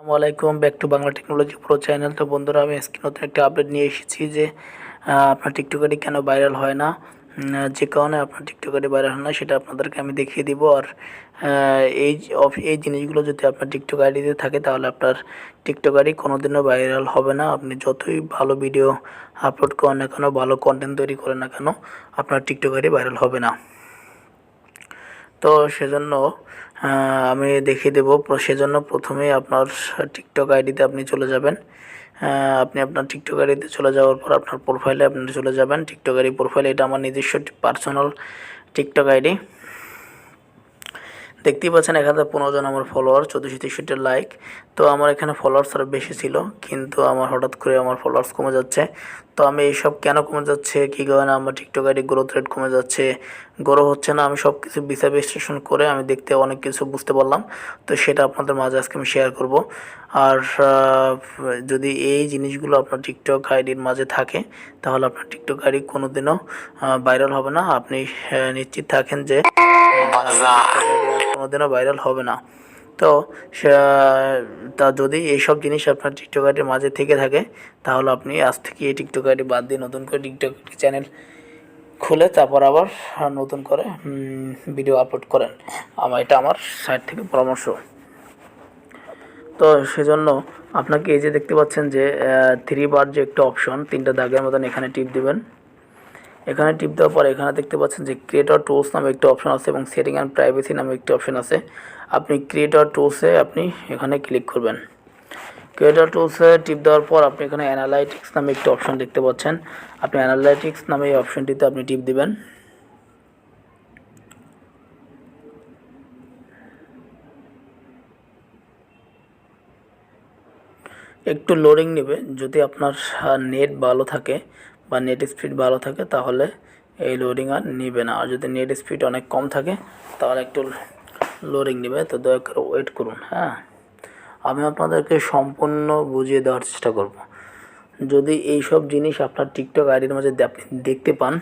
আসসালামু আলাইকুম, back to Bangla technology pro channel. তো বন্ধুরা, আমি আজকে নতুন একটা আপডেট নিয়ে এসেছি যে আপনার টিকটকারি কেন ভাইরাল হয় না? যে কারণে আপনার টিকটকারি ভাইরাল হয় না, সেটা আপনাদেরকে আমি দেখিয়ে দিব। আর এই এই জিনিসগুলো যদি আপনার টিকটক আইডিতে থাকে, তাহলে আপনার টিকটকারি কোনোদিনও ভাইরাল হবে না। আপনি যতই ভালো ভিডিও আপলোড করেন না কেন, ভালো কন্টেন্ট তৈরি করেন না কেন, আপনার টিকটকারি ভাইরাল হবে না। তো সেজন্য আমি দেখিয়ে দেবো। সেজন্য প্রথমেই আপনার টিকটক আইডিতে আপনি চলে যাবেন। আপনি আপনার টিকটক আইডিতে চলে যাওয়ার পর আপনার প্রোফাইলে আপনি চলে যাবেন। টিকটক আইডি প্রোফাইল এটা আমার নিজস্ব পার্সোনাল টিকটক আইডি। দেখতেই পাচ্ছেন এখানে পনেরো জন আমার ফলোয়ার চোদ্দোশো তেষট্টি লাইক তো আমার এখানে ফলোয়ার্স আরও বেশি ছিল, কিন্তু আমার হঠাৎ করে আমার ফলোয়ার্স কমে যাচ্ছে। তো আমি এইসব কেন কমে যাচ্ছে, কী কারণে আমার টিকটক আইডি গ্রোথ রেট কমে যাচ্ছে? গ্রো হচ্ছে না, আমি সব কিছু বিচার বিশ্লেষণ করে আমি দেখতে অনেক কিছু বুঝতে পারলাম। তো সেটা আপনাদের মাঝে আজকে আমি শেয়ার করব। আর যদি এই জিনিসগুলো আপনার টিকটক আইডির মাঝে থাকে, তাহলে আপনার টিকটক আইডি কোনোদিনও ভাইরাল হবে না। আপনি নিশ্চিত থাকেন যে কোনোদিনও ভাইরাল হবে না। তো তা যদি এইসব জিনিস আপনার টিকটক আইডির মাঝে থেকে থাকে, তাহলে আপনি আজ থেকে এই টিকটক আইডি বাদ দিয়ে নতুন করে টিকটক চ্যানেল খুলে তারপর আবার নতুন করে ভিডিও আপলোড করেন। আমার, এটা আমার সাইড থেকে পরামর্শ। তো সেজন্য আপনাকে এই যে দেখতে পাচ্ছেন যে থ্রি বার যে একটা অপশন তিনটা দাগের মতন এখানে টিপ দিবেন। এখানে টিপ দেওয়ার পর এখানে দেখতে পাচ্ছেন যে ক্রিয়েটর টুলস নামে একটি অপশন আছে এবং সেটিং অ্যান্ড প্রাইভেসি নামে একটি অপশন আছে। আপনি ক্রিয়েটর টুলসে আপনি এখানে ক্লিক করবেন। ক্রিয়েটর টুলসে টিপ দেওয়ার পর আপনি এখানে অ্যানালাইটিক্স নামে একটি অপশন দেখতে পাচ্ছেন। আপনি অ্যানালাইটিক্স নামে এই অপশনটিতে আপনি টিপ দিবেন। একটু লোডিং নেবে। যদি আপনার নেট ভালো থাকে বা নেট স্পিড ভালো থাকে তাহলে এই লোডিং আর নেবে না। আর যদি নেট স্পিড অনেক কম থাকে, তাহলে একটু লোডিং নেবে। তো দয়া করে ওয়েট করুন হ্যাঁ? আমি আপনাদেরকে সম্পূর্ণ বুঝিয়ে দেওয়ার চেষ্টা করব। যদি এই সব জিনিস আপনার টিকটক আইডির মাঝে আপনি দেখতে পান,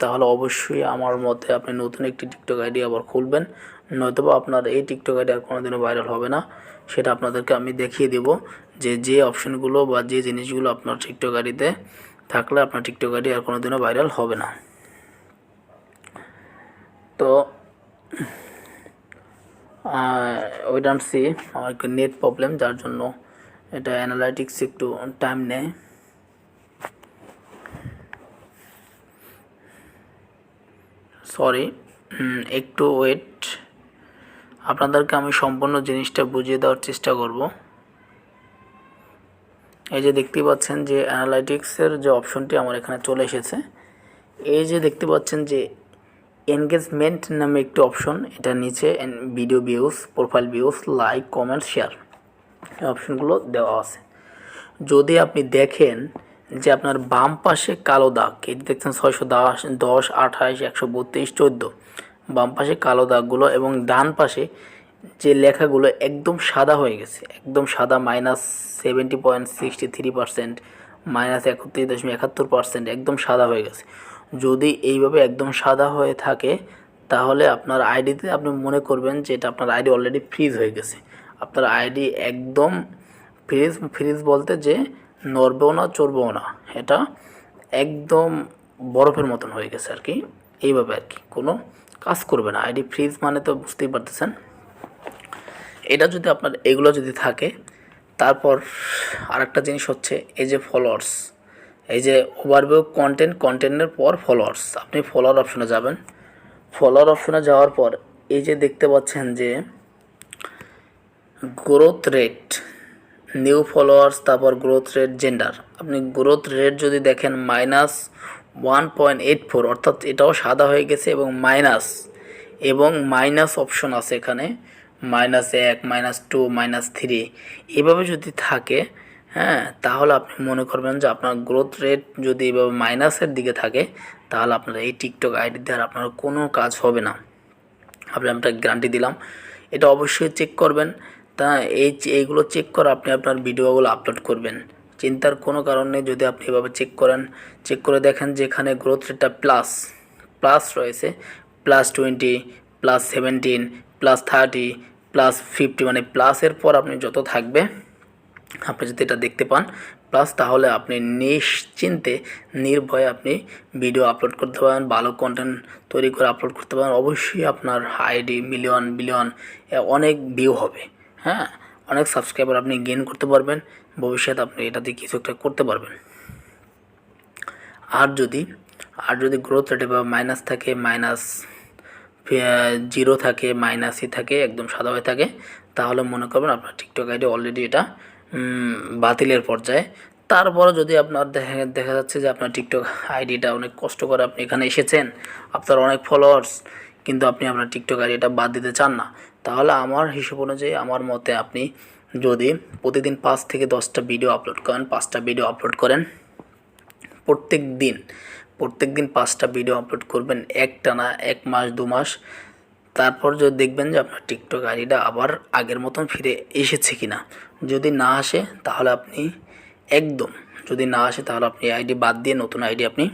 তাহলে অবশ্যই আমার মতে আপনি নতুন একটি টিকটক আইডি আবার খুলবেন। নয়তোবা আপনার এই টিকটক আইডি আর কোনোদিনও ভাইরাল হবে না। সেটা আপনাদেরকে আমি দেখিয়ে দেব যে যে অপশনগুলো বা যে জিনিসগুলো আপনার টিকটক আইডিতে থাকলে আপনার টিকটক আইডি আর কোনোদিনও ভাইরাল হবে না। তো ওয়েট অ্যান্ড সি আমার একটু নেট প্রবলেম যার জন্য এটা অ্যানালাইটিক্স একটু টাইম নেয়। সরি একটু ওয়েট আপনাদেরকে আমি সম্পূর্ণ জিনিসটা বুঝিয়ে দেওয়ার চেষ্টা করব। এই যে দেখতে পাচ্ছেন যে অ্যানালাইটিক্সের যে অপশনটি আমার এখানে চলে এসেছে। এই যে দেখতে পাচ্ছেন যে এনগেজমেন্ট নামে একটি অপশন এটা নিচে video views profile views like comment share এই অপশনগুলো দেওয়া আছে। যদি আপনি দেখেন যে আপনার বাম পাশে কালো দাগ এটি দেখছেন ছয়শো দশ দশ, আঠাশ, একশো বত্রিশ, চোদ্দ, বাম পাশে কালো দাগগুলো এবং ডান পাশে যে লেখাগুলো একদম সাদা হয়ে গেছে, একদম সাদা minus seventy point sixty three percent minus একত্রিশ দশমিক একাত্তর পার্সেন্ট একদম সাদা হয়ে গেছে। যদি এইভাবে একদম সাদা হয়ে থাকে, তাহলে আপনার আইডিতে আপনি মনে করবেন যে এটা আপনার আইডি অলরেডি ফ্রিজ হয়ে গেছে। আপনার আইডি একদম ফ্রিজ ফ্রিজ বলতে যে নড়বেও না, চড়বেও না, এটা একদম বরফের মতন হয়ে গেছে আর কি। এইভাবে আর কি, কোনো কাজ করবে না। আইডি ফ্রিজ মানে তো বুঝতেই পারতেছেন। এটা যদি আপনার, এগুলো যদি থাকে, তারপর আরেকটা জিনিস হচ্ছে এই যে ফলোয়ার্স এই যে ওভারভিউ কন্টেন্ট কন্টেন্টের পর ফলোয়ার্স আপনি ফলোয়ার অপশনে যাবেন। ফলোয়ার অপশনে যাওয়ার পর এই যে দেখতে পাচ্ছেন যে গ্রোথ রেট নিউ ফলোয়ার্স তারপর গ্রোথ রেট জেন্ডার আপনি গ্রোথ রেট যদি দেখেন minus one point eight four অর্থাৎ এটাও সাদা হয়ে গেছে এবং মাইনাস এবং মাইনাস অপশন আছে এখানে। মাইনাস এক মাইনাস টু মাইনাস থ্রি এভাবে যদি থাকে হ্যাঁ তাহলে আপনি মনে করবেন যে আপনার গ্রোথ রেট যদি এভাবে মাইনাসের দিকে থাকে, তাহলে আপনার এই টিকটক আইডিতে আর আপনার কোনো কাজ হবে না। আপনি আমরা গ্যারান্টি দিলাম। এটা অবশ্যই চেক করবেন। তা এই এইগুলো চেক করে আপনি আপনার ভিডিওগুলো আপলোড করবেন। চিন্তার কোনো কারণ যদি আপনি এভাবে চেক করেন। চেক করে দেখেন যেখানে গ্রোথ রেটটা প্লাস প্লাস রয়েছে। Plus twenty plus seventeen plus thirty plus fifty মানে প্লাসের পর আপনি যত থাকবে, আপনি যদি এটা দেখতে পান প্লাস তাহলে আপনি নিশ্চিন্তে, নির্ভয়ে আপনি ভিডিও আপলোড করতে পারেন, ভালো কন্টেন্ট তৈরি করে আপলোড করতে পারেন। অবশ্যই আপনার আইডি মিলিয়ন বিলিয়ন অনেক ভিউ হবে। হ্যাঁ? অনেক সাবস্ক্রাইবার আপনি গেইন করতে পারবেন। ভবিষ্যতে আপনি এটা দিয়ে কিছু একটা করতে পারবেন। আর যদি আর যদি গ্রোথ রেটে বা মাইনাস থাকে মাইনাস জিরো থাকে মাইনাসই থাকে, একদম সাদা হয়ে থাকে, তাহলে মনে করবেন আপনার টিকটক আইডি অলরেডি এটা বাতিলের পর্যায়ে। তারপরে যদি আপনার দেখা দেখা যাচ্ছে যে আপনার টিকটক আইডিটা অনেক কষ্ট করে আপনি এখানে এসেছেন, আপনার অনেক ফলোয়ার্স কিন্তু আপনি আপনার টিকটক আইডিটা বাদ দিতে চান না, তাহলে আমার হিসেব অনুযায়ী আমার মতে আপনি যদি প্রতিদিন পাঁচ থেকে দশটা ভিডিও আপলোড করেন, পাঁচটা ভিডিও আপলোড করেন, প্রত্যেক দিন প্রত্যেক দিন পাঁচটা ভিডিও আপলোড করবেন একটা না এক মাস, দু মাস। তারপর যদি দেখবেন যে আপনার টিকটক আইডিটা আবার আগের মতন ফিরে এসেছে কি না যদি না আসে, তাহলে আপনি একদম যদি না আসে, তাহলে আপনি আইডি বাদ দিয়ে নতুন আইডি আপনি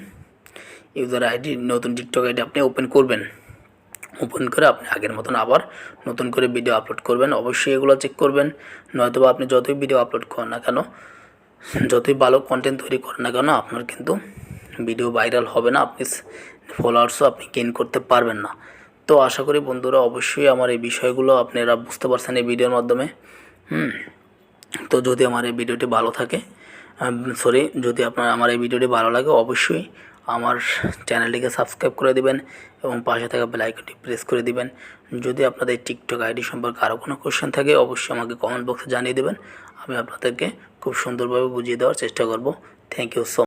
ইউজার আইডি, নতুন টিকটক আইডি আপনি ওপেন করবেন। ওপেন করে আপনি আগের মতন আবার নতুন করে ভিডিও আপলোড করবেন। অবশ্যই এগুলো চেক করবেন। নয়তো আপনি যতই ভিডিও আপলোড করেন না কেন, যতই ভালো কন্টেন্ট তৈরি করেন না কেন, আপনার কিন্তু ভিডিও ভাইরাল হবে না, আপনি ফলোয়ার্সও আপনি গেইন করতে পারবেন না। তো আশা করি বন্ধুরা, অবশ্যই আমার এই বিষয়গুলো আপনারা বুঝতে পারছেন এই ভিডিওর মাধ্যমে। হুম, তো যদি আমার এই ভিডিওটি ভালো থাকে সরি যদি আপনার, আমার এই ভিডিওটি ভালো লাগে, অবশ্যই আমার চ্যানেলটিকে সাবস্ক্রাইব করে দিবেন এবং পাশে থাকা আইকনটি প্রেস করে দিবেন। যদি আপনাদের টিকটক আইডি সম্পর্কে আরও কোনো কোশ্চেন থাকে, অবশ্যই আমাকে কমেন্ট বক্সে জানিয়ে দেবেন। আমি আপনাদেরকে খুব সুন্দরভাবে বুঝিয়ে দেওয়ার চেষ্টা করব। Thank you so